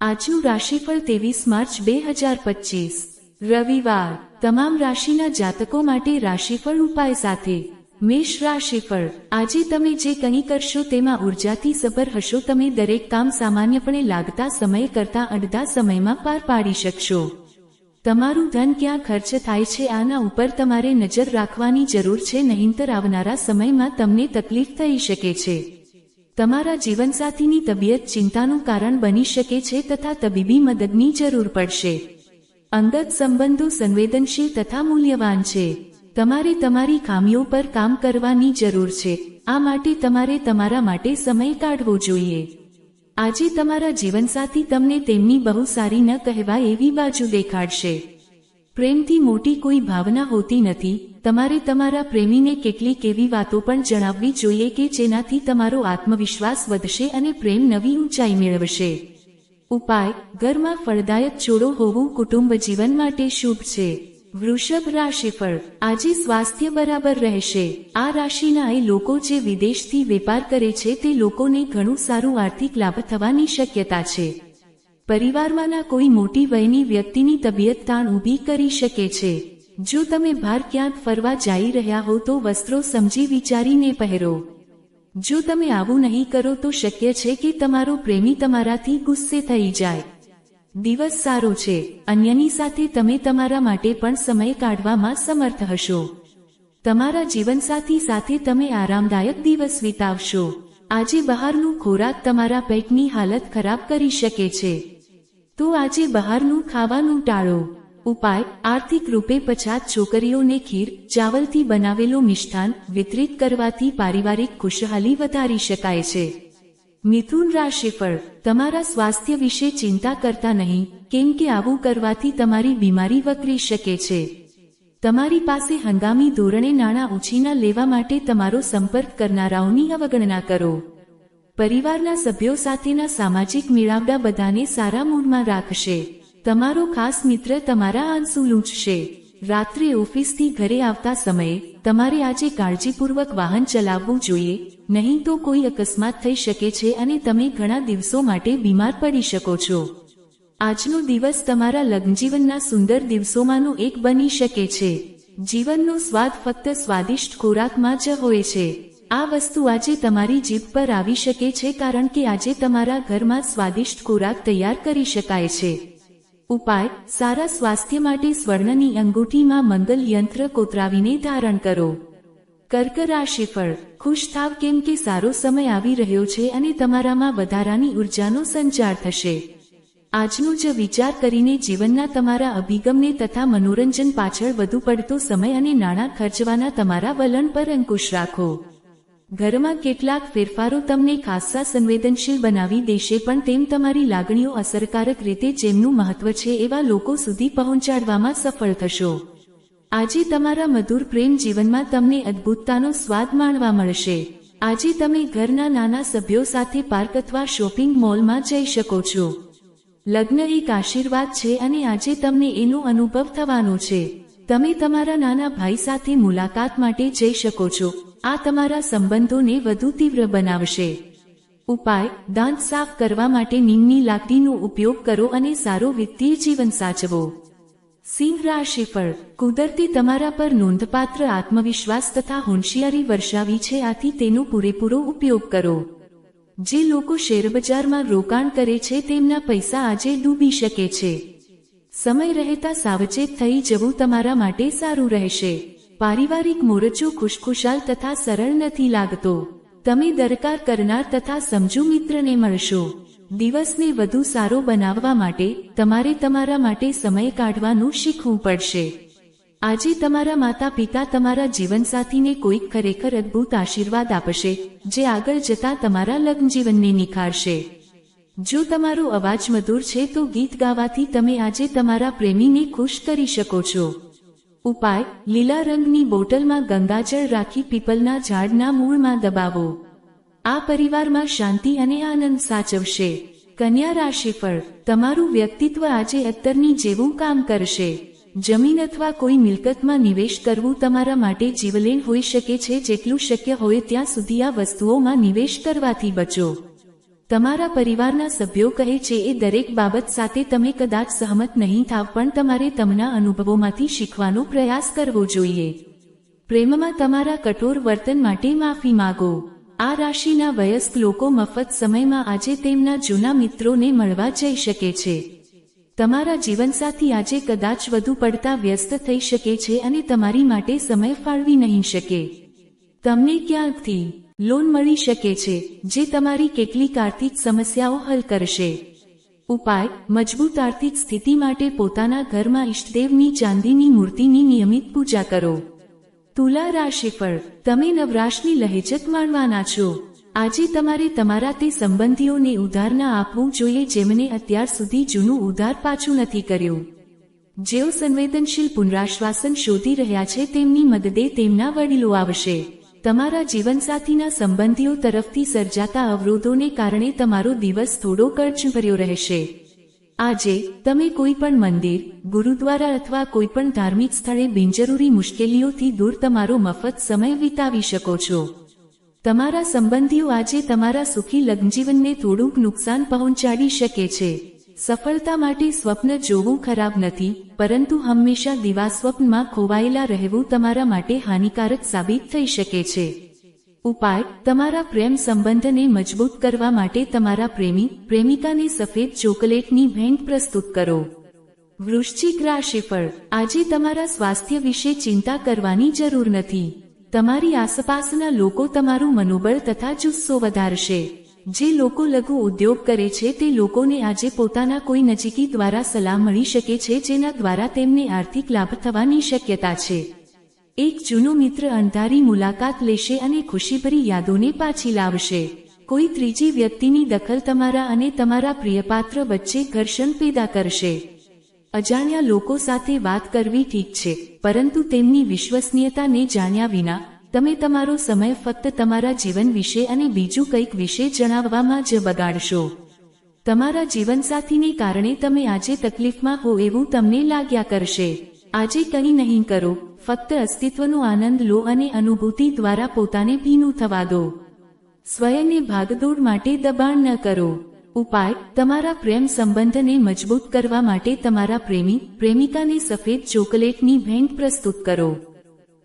આજનું રાશિફળ ત્રેવીસ માર્ચ બે હજાર પચીસ. રવિવાર. તમામ રાશિના જાતકો માટે રાશિફળ ઉપાય સાથે. મેષ રાશિફળ. આજે તમે જે કંઈ કરશો તેમાં ઉર્જાથી સભર હશો. તમે દરેક કામ સામાન્યપણે લાગતા સમય કરતા અડધા સમયમાં પાર પાડી શકશો. તમારું ધન ક્યાં ખર્ચ થાય છે આના ઉપર તમારે નજર રાખવાની જરૂર છે, નહીંતર આવનારા સમયમાં તમને તકલીફ થઈ શકે છે. તમારા જીવનસાથીની તબિયત ચિંતાનું કારણ બની શકે છે તથા તબીબી મદદની જરૂર પડશે. અંગત સંબંધો સંવેદનશીલ તથા મૂલ્યવાન છે. તમારે તમારી ખામીઓ પર કામ કરવાની જરૂર છે. આ માટે તમારે તમારા માટે સમય કાઢવો જોઈએ. આજે તમારા જીવનસાથી તમને તેમની બહુ સારી ન કહેવાય એવી બાજુ દેખાડશે. પ્રેમથી મોટી કોઈ ભાવના હોતી નથી. તમારે તમારા પ્રેમીને કેટલીક એવી વાતો પણ જણાવવી જોઈએ કે જેનાથી તમારો આત્મવિશ્વાસ વધશે અને પ્રેમ નવી ઊંચાઈ મેળવશે. ઉપાય, ઘરમાં ફળદાયક છોડો હોવું કુટુંબ જીવન માટે શુભ છે. વૃષભ રાશિફળ, આજે સ્વાસ્થ્ય બરાબર રહેશે. આ રાશિના એ લોકો જે વિદેશથી વેપાર કરે છે તે લોકોને ઘણું સારું આર્થિક લાભ થવાની શક્યતા છે. પરિવારમાંના કોઈ મોટી વયની વ્યક્તિની તબિયત તાણ ઊભી કરી શકે છે. જો તમે બહાર ક્યાંક ફરવા જઈ રહ્યા હો તો વસ્ત્રો સમજી વિચારીને પહેરો. જો તમે આવું નહીં કરો તો શક્ય છે કે તમારો પ્રેમી તમારાથી ગુસ્સે થઈ જાય. દિવસ સારો છે. અન્યની સાથે તમે તમારા માટે પણ સમય કાઢવામાં સમર્થ હશો. તમારા જીવનસાથી સાથે તમે આરામદાયક દિવસ વિતાવશો. આજે બહારનું ખોરાક તમારા પેટની હાલત ખરાબ કરી શકે છે. તો આજે બહારનું ખાવાનું ટાળો. ઉપાય, આર્થિક રૂપે પછાત છોકરીઓને ખીર, ચાવલથી બનાવેલો મિષ્ઠાન, વિતરિત કરવાથી પારિવારિક ખુશહાલી વધારી શકાય છે. મિથુન રાશિફળ તમારા સ્વાસ્થ્ય વિશે ચિંતા કરતા નહીં, કેમ કે આવું કરવાથી તમારી બીમારી વકરી શકે છે. તમારી પાસે હંગામી ધોરણે નાણાં ઉછીના લેવા માટે તમારો સંપર્ક કરનારાઓની અવગણના કરો. પરિવારના સભ્યો સાથેના સામાજિક મેળાવડા બધાને સારા મૂડમાં રાખશે. તમારો ખાસ મિત્ર તમારા આંસુ લૂંટશે રાત્રે ઓફિસથી ઘરે આવતા સમયે તમારે આજે કાળજીપૂર્વક વાહન ચલાવવું જોઈએ, નહીં તો કોઈ અકસ્માત થઈ શકે છે અને તમે ઘણા દિવસો માટે બીમાર પડી શકો છો. આજનો દિવસ તમારા લગ્નજીવનના સુંદર દિવસોમાંનો એક બની શકે છે. જીવનનો સ્વાદ ફક્ત સ્વાદિષ્ટ ખોરાકમાં જ હોય છે. આ વસ્તુ આજે તમારી જીભ પર આવી શકે છે કારણ કે આજે તમારા ઘરમાં સ્વાદિષ્ટ ખોરાક તૈયાર કરી શકાય છે. ઉપાય, સારા સ્વાસ્થ્ય માટે સ્વર્ણની અંગૂઠીમાં મંગલ યંત્ર કોતરાવીને ધારણ કરો. કર્ક રાશિફળ ખુશ થાવ કેમ કે સારો સમય આવી રહ્યો છે અને તમારામાં વધારાની ઉર્જાનો સંચાર થશે. આજનો જ વિચાર કરીને જીવનના તમારા અભિગમને તથા મનોરંજન પાછળ વધુ પડતો સમય અને નાણાં ખર્ચવાના તમારા વલણ પર અંકુશ રાખો. ઘરમાં કેટલાક ફેરફારો તમને ખાસ્સા સંવેદનશીલ બનાવી દેશે, પણ તેમ તમારી લાગણીઓ અસરકારક રીતે જેમનું મહત્વ છે એવા લોકો સુધી પહોંચાડવામાં સફળ થશો. આજે તમારા મધુર પ્રેમ જીવનમાં તમને અદ્ભુતતાનો સ્વાદ માણવા મળશે. આજે તમે ઘરના નાના સભ્યો સાથે પાર્ક અથવા શોપિંગ મોલમાં જઈ શકો છો. લગ્ન એક આશીર્વાદ છે અને આજે તમને એનો અનુભવ થવાનો છે. તમે તમારા નાના ભાઈ સાથે મુલાકાત માટે જઈ શકો છો. આ તમારા સંબંધોને વધુ તીવ્ર બનાવશે. ઉપાય, દાંત સાફ કરવા માટે નીમની લાકડીનો ઉપયોગ કરો અને સારો વિત્તીય જીવન સાચવો. સિંહ રાશિફળ કુદરતી તમારા પર નોંધપાત્ર આત્મવિશ્વાસ તથા હોંશિયારી વર્ષાવી છે, આથી તેનો પૂરેપૂરો ઉપયોગ કરો. જે લોકો શેરબજારમાં રોકાણ કરે છે, તેમના પૈસા આજે ડૂબી શકે છે. સમય રહેતા સાવચેત થઈ જવું તમારા માટે સારું રહેશે. પારિવારિક મોરચો ખુશખુશાલ તથા સરળ નથી લાગતો. તમે દરકાર કરનાર તથા સમજુ મિત્રને મળશો. દિવસને વધુ સારો બનાવવા માટે તમારે તમારા માટે સમય કાઢવાનું શીખવું પડશે. આજે તમારા માતા પિતા તમારા જીવનસાથીને કોઈક ખરેખર અદ્ભુત આશીર્વાદ આપશે, જે આગળ જતા તમારા લગ્ન જીવનને નિખારશે. જો તમારો અવાજ મધુર છે તો ગીત ગાવાથી તમે આજે તમારા પ્રેમીને ખુશ કરી શકો છો. ઉપાય, લીલા રંગની બોટલમાં ગંગાજળ રાખી પીપલના ઝાડના મૂળમાં દબાવો. આ પરિવારમાં શાંતિ અને આનંદ સાચવશે. કન્યા રાશિફળ તમારું વ્યક્તિત્વ આજે અત્તરની જેવું કામ કરશે. જમીન અથવા કોઈ મિલકતમાં નિવેશ કરવું તમારા માટે જીવલેણ હોઈ શકે છે જેટલું શક્ય હોય ત્યાં સુધી આ વસ્તુઓમાં નિવેશ કરવાથી બચો. તમારા પરિવારના સભ્યો કહે છે, એ દરેક બાબત સાથે તમે કદાચ સહમત નહીં થાવ, પણ તમારે તમના અનુભવોમાંથી શીખવાનો પ્રયાસ કરવો જોઈએ. પ્રેમમાં તમારા કઠોર વર્તન માટે માફી માગો. આ રાશિના વયસ્ક લોકો મફત સમયમાં આજે તેમના જૂના મિત્રોને મળવા જઈ શકે છે. તમારા જીવનસાથી આજે કદાચ વધુ પડતા વ્યસ્ત થઈ શકે છે અને તમારી માટે સમય ફાળવી નહીં શકે. તમને ક્યાંકથી લોન મળી શકે છે, જે તમારી કેટલીક આર્થિક સમસ્યાઓ હલ કરશે. ઉપાય, મજબૂત આર્થિક સ્થિતિ માટે પોતાના ઘરમાં ઇષ્ટદેવની ચાંદીની મૂર્તિની નિયમિત પૂજા કરો. તુલા રાશિફળ તમે નવરાશની લહેજત માણવાના છો. આજે તમારે તમારા તે સંબંધીઓને ઉધારના આપવું જોઈએ જેમને અત્યાર સુધી જૂનું ઉધાર પાછું નથી કર્યું. જેઓ સંવેદનશીલ પુનરાશ્વાસન શોધી રહ્યા છે તેમની મદદે તેમના વડીલો આવશે. તમારા જીવનસાથીના સંબંધીઓ તરફથી સર્જાતા અવરોધોને કારણે તમારો દિવસ થોડો કરચભર્યો રહેશે. આજે, તમે કોઈ પણ મંદિર, ગુરુદ્વારા અથવા કોઈ પણ ધાર્મિક સ્થળે બિનજરૂરી મુશ્કેલીઓથી દૂર તમારો મફત સમય વિતાવી શકો છો. તમારા સંબંધીઓ આજે તમારા સુખી લગ્નજીવનને થોડુંક નુકસાન પહોંચાડી શકે છે. સફળતા માટે સ્વપ્ન જોવું ખરાબ નથી, પરંતુ હંમેશા દિવા સ્વપ્નમાં ખોવાયેલા રહેવું તમારા માટે હાનિકારક સાબિત થઈ શકે છે. ઉપાય, તમારા પ્રેમ સંબંધને મજબૂત કરવા માટે તમારા પ્રેમી, પ્રેમિકાને સફેદ ચોકલેટની ભેંટ પ્રસ્તુત કરો. વૃશ્ચિક રાશિફળ, આજે તમારા સ્વાસ્થ્ય વિશે ચિંતા કરવાની જરૂર નથી. તમારી આસપાસના લોકો તમારું મનોબળ તથા જુસ્સો વધારશે. જે લોકો લઘુ ઉદ્યોગ કરે છે તે લોકોને આજે પોતાના કોઈ નજીકી દ્વારા સલાહ મળી શકે છે જેના દ્વારા તેમને આર્થિક લાભ થવાની શક્યતા છે. એક જૂનો મિત્ર અંધારી મુલાકાત લેશે અને ખુશીભરી યાદોને પાછી લાવશે. કોઈ ત્રીજી વ્યક્તિની દખલ તમારા અને તમારા પ્રિયપાત્ર વચ્ચે ઘર્ષણ પેદા કરશે. અજાણ્યા લોકો સાથે વાત કરવી ઠીક છે, પરંતુ તેમની વિશ્વસનીયતાને જાણ્યા વિના તમે તમારો સમય ફક્ત તમારા જીવન વિશે અને બીજું કંઈક વિશે જણાવવામાં જ બગાડશો. તમારા જીવનસાથીને કારણે તમે આજે તકલીફમાં હો એવું તમને લાગ્યા કરશે. આજે કંઈ નહીં કરો, ફક્ત અસ્તિત્વનો આનંદ લો અને અનુભૂતિ દ્વારા પોતાને ભીનું થવા દો. સ્વયંને ભાગદોડ માટે દબાણ ન કરો. ઉપાય, તમારા પ્રેમ સંબંધને મજબૂત કરવા માટે તમારા પ્રેમી, પ્રેમિકાને સફેદ ચોકલેટની ભેંટ પ્રસ્તુત કરો.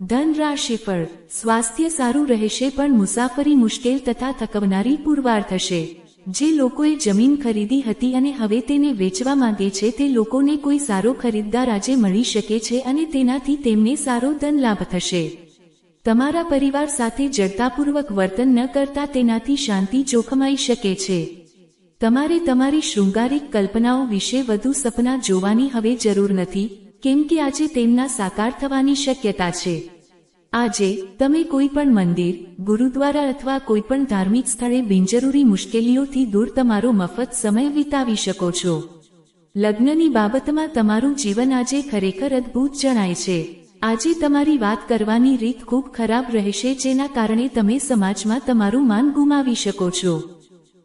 ધન રાશિ પર સ્વાસ્થ્ય સારું રહેશે પણ મુસાફરી મુશ્કેલ તથા થકવનારી પુરવાર થશે. જે લોકોએ જમીન ખરીદી હતી અને હવે તેને વેચવા માંગે છે તે લોકોને કોઈ સારો ખરીદદાર આજે મળી શકે છે અને તેનાથી તેમને સારો ધન લાભ થશે. તમારા પરિવાર સાથે જડતાપૂર્વક વર્તન ન કરતા તેનાથી શાંતિ જોખમાઈ શકે છે. તમારે તમારી શૃંગારિક કલ્પનાઓ વિશે વધુ સપના જોવાની હવે જરૂર નથી. કેમ કે આજે તેમના સાકાર થવાની શક્યતા છે. આજે, તમે કોઈ પણ મંદિર, ગુરુદ્વારા અથવા કોઈ પણ ધાર્મિક સ્થળે બિનજરૂરી મુશ્કેલીઓથી દૂર તમારો મફત સમય વિતાવી શકો છો. લગ્નની બાબતમાં તમારું જીવન આજે ખરેખર અદ્ભુત જણાય છે. આજે તમારી વાત કરવાની રીત ખૂબ ખરાબ રહેશે જેના કારણે તમે સમાજમાં તમારું માન ગુમાવી શકો છો.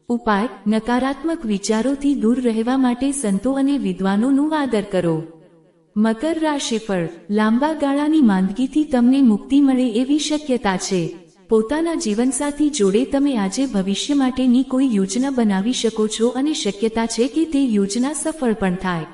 ઉપાય, નકારાત્મક વિચારોથી દૂર રહેવા માટે સંતો અને વિદ્વાનોનું આદર કરો. મકર રાશિફળ લાંબા ગાળાની માંદગીથી તમને મુક્તિ મળે એવી શક્યતા છે. પોતાના જીવનસાથી જોડે તમે આજે ભવિષ્ય માટેની કોઈ યોજના બનાવી શકો છો અને શક્યતા છે કે તે યોજના સફળ પણ થાય.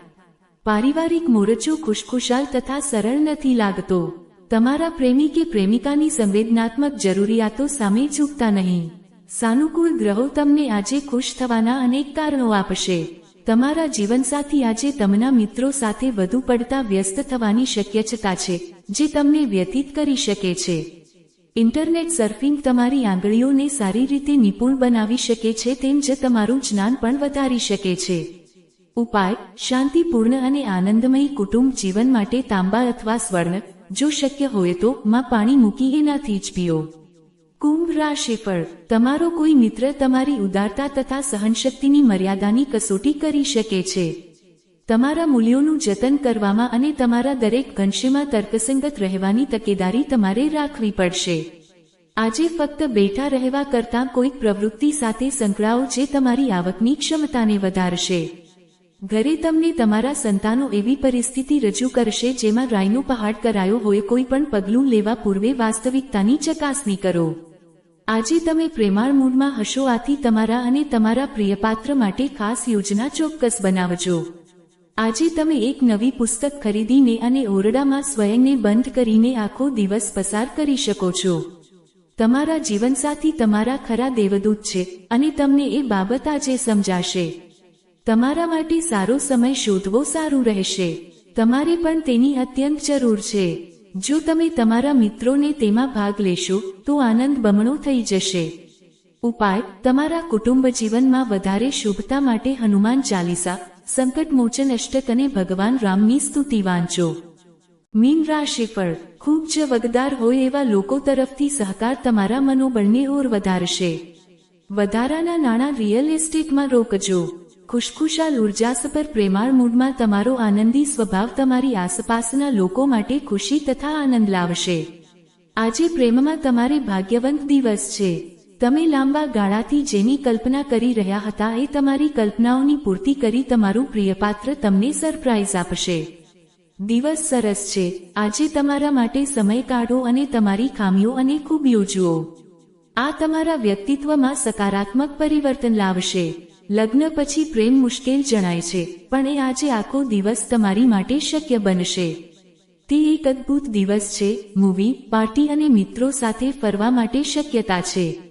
પારિવારિક મોરચો ખુશખુશાલ તથા સરળ નથી લાગતો. તમારા પ્રેમી કે પ્રેમિકાની સંવેદનાત્મક જરૂરિયાતો સામે ઝૂકતા નહીં. સાનુકૂળ ગ્રહો તમને આજે ખુશ થવાના અનેક કારણો આપશે. તમારા જીવનસાથી આજે તમના મિત્રો સાથે વધુ પડતા વ્યસ્ત થવાની શક્યતા છે, જે તમને વ્યતીત કરી શકે છે. ઇન્ટરનેટ સર્ફિંગ તમારી આંગળીઓને સારી રીતે નિપુણ બનાવી શકે છે, તેમ જ તમારું જ્ઞાન પણ વધારી શકે છે. ઉપાય, શાંતિપૂર્ણ અને આનંદમયી કુટુંબ જીવન માટે તાંબા અથવા સ્વર્ણ, જો શક્ય હોય તો, માં પાણી મૂકી એનાથી જ પીઓ. કુંભ રાશિફળ તમારો કોઈ મિત્ર તમારી ઉદારતા તથા સહનશક્તિની મર્યાદાની કસોટી કરી શકે છે. તમારા મૂલ્યોનું જતન કરવામાં અને તમારા દરેક ઘનશીમાં તર્કસંગત રહેવાની તકેદારી તમારે રાખવી પડશે. આજે ફક્ત બેઠા રહેવા કરતાં કોઈક પ્રવૃત્તિ સાથે સંકળાઓ જે તમારી આવકની ક્ષમતાને વધારશે. ઘરે તમને તમારા સંતાનો એવી પરિસ્થિતિ રજૂ કરશે જેમાં રાયનો પહાડ કરાયો હોય કોઈ પણ પગલું લેવા પૂર્વે વાસ્તવિકતાની ચકાસણી કરો. આજે તમે પ્રેમાળ મૂડમાં હશો, આથી તમારા અને તમારા પ્રિયપાત્ર માટે ખાસ યોજના ચોક્કસ બનાવજો. આજે તમે એક નવી પુસ્તક ખરીદીને અને ઓરડામાં સ્વયંને બંધ કરીને આખો દિવસ પસાર કરી શકો છો. તમારા જીવનસાથી તમારા ખરા દેવદૂત છે અને તમને એ બાબત આજે સમજાશે. તમારા માટે સારો સમય શોધવો સારું રહેશે. તમારે પણ તેની અત્યંત જરૂર છે. જો તમે તમારા મિત્રોને તેમાં ભાગ લેશો, તો આનંદ બમણો થઈ જશે. ઉપાય, તમારા કુટુંબ જીવનમાં વધારે શુભતા માટે હનુમાન ચાલીસા સંકટ મોચન અષ્ટક અને ભગવાન રામની સ્તુતિ વાંચો. મીન રાશિફળ ખૂબ જ વગદાર હોય એવા લોકો તરફથી સહકાર તમારા મનોબળને ઓર વધારશે. વધારાના નાણાં રિયલ એસ્ટેટમાં રોકજો. ખુશખુશાલ ઉર્જાસભર પ્રેમાળ મૂડમાં તમારો આનંદી સ્વભાવ તમારી આસપાસના લોકો માટે ખુશી તથા આનંદ લાવશે. આજે પ્રેમમાં તમારે ભાગ્યવંત દિવસ છે. તમે લાંબા ગાળાથી જેની કલ્પના કરી રહ્યા હતા એ તમારી કલ્પનાઓની પૂર્તિ કરી તમારું પ્રિયપાત્ર તમને સરપ્રાઇઝ આપશે. દિવસ સરસ છે. આજે તમારા માટે સમય કાઢો અને તમારી ખામીઓ અને ખૂબીઓ જુઓ. આ તમારા વ્યક્તિત્વમાં સકારાત્મક પરિવર્તન લાવશે. લગ્ન પછી પ્રેમ મુશ્કેલ જણાય છે, પણ એ આજે આખો દિવસ તમારી માટે શક્ય બનશે. તે એક અદ્ભુત દિવસ છે, મૂવી, પાર્ટી અને મિત્રો સાથે ફરવા માટે શક્યતા છે.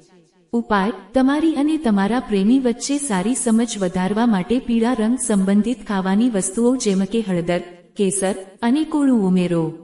ઉપાય, તમારી અને તમારા પ્રેમી વચ્ચે સારી સમજ વધારવા માટે પીળા રંગ સંબંધિત ખાવાની વસ્તુઓ જેમ કે હળદર, કેસર અને કોળું ઉમેરો.